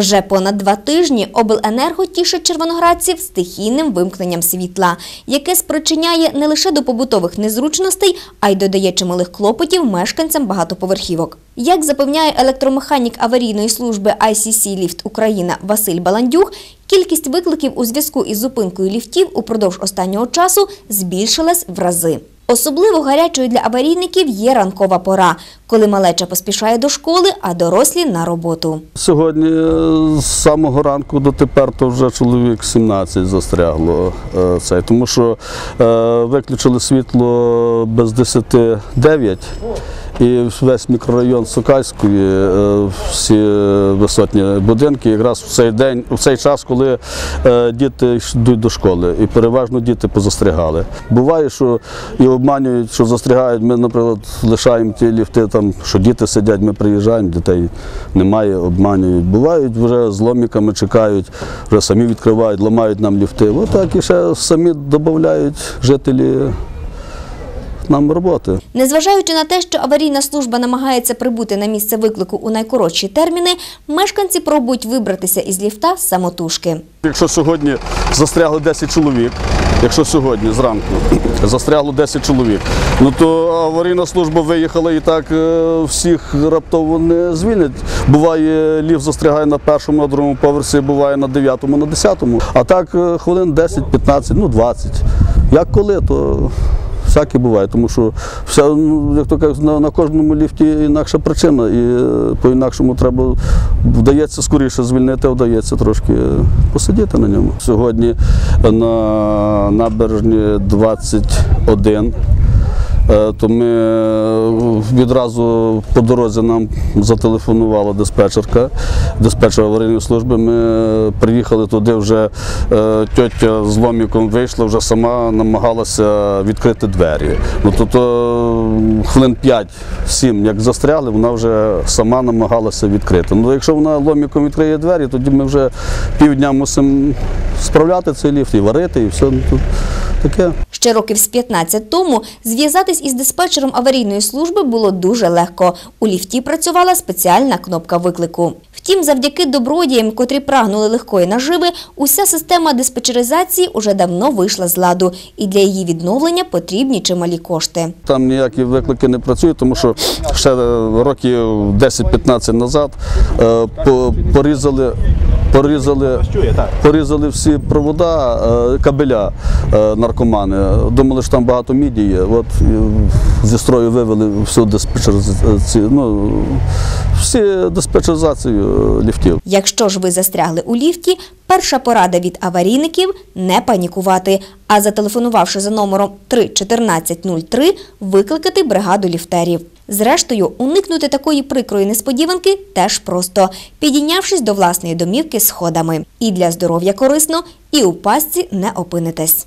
Вже понад два тижні обленерго тішить червоноградців стихійним вимкненням світла, яке спричиняє не лише до побутових незручностей, а й додає чималих клопотів мешканцям багатоповерхівок. Як запевняє електромеханік аварійної служби ICC Ліфт Україна Василь Баландюк, кількість викликів у зв'язку із зупинкою ліфтів упродовж останнього часу збільшилась в рази. Особливо гарячою для аварійників є ранкова пора, коли малеча поспішає до школи, а дорослі на роботу. Сьогодні е, з самого ранку до тепер то вже чоловік 17 застрягло. е, Це, тому що е, виключили світло без 10 9 і весь мікрорайон Сокальської, е, всі висотні будинки, якраз в цей день, в цей час, коли е, діти йдуть до школи, і переважно діти позастрягали. Буває, що і обманюють, що застрягають. Ми, наприклад, лишаємо ті ліфти, там, що діти сидять, ми приїжджаємо, дітей немає, обманюють. Бувають вже з ломіками чекають, вже самі відкривають, ламають нам ліфти. Отак і ще самі додають жителі нам роботи. Незважаючи на те, що аварійна служба намагається прибути на місце виклику у найкоротші терміни, мешканці пробують вибратися із ліфта самотужки. Якщо сьогодні застрягли 10 чоловік, якщо сьогодні зранку застрягло 10 чоловік, ну то аварійна служба виїхала і так е, всіх раптово не звільнять. Буває, ліфт застрягає на першому, на другому поверсі, буває на дев'ятому, на десятому. А так е, хвилин 10, 15, ну 20. Як коли, то всяке буває, тому що все, ну, як то кажуть, на, на кожному ліфті інакша причина, і е, по-інакшому треба вдається скоріше звільнити, а вдається трошки посидіти на ньому. Сьогодні на набережні 21. Е, То ми е, відразу по дорозі нам зателефонувала диспетчерка, диспетчер аварійної служби. Ми приїхали туди, вже е, тьотя з ломіком вийшла, вже сама намагалася відкрити двері. Ну то, то хвилин 5-7, як застряли, вона вже сама намагалася відкрити. Ну якщо вона ломіком відкриє двері, тоді ми вже півдня мусимо справляти цей ліфт і варити, і все ну, тут таке. Ще років з 15 тому зв'язатись із диспетчером аварійної служби було дуже легко. У ліфті працювала спеціальна кнопка виклику. Втім, завдяки добродіям, котрі прагнули легкої наживи, уся система диспетчеризації уже давно вийшла з ладу, і для її відновлення потрібні чималі кошти. Там ніякі виклики не працюють, тому що ще років 10-15 назад е, порізали, порізали, порізали всі провода, е, кабеля е, наркомани. Думали, що там багато міді є. От зі строю вивели всю диспетчеризацію, ну, всі диспетчеризацію ліфтів. Якщо ж ви застрягли у ліфті, перша порада від аварійників – не панікувати, а зателефонувавши за номером 31403, викликати бригаду ліфтерів. Зрештою, уникнути такої прикрої несподіванки теж просто, підійнявшись до власної домівки сходами. І для здоров'я корисно, і у пастці не опинитесь.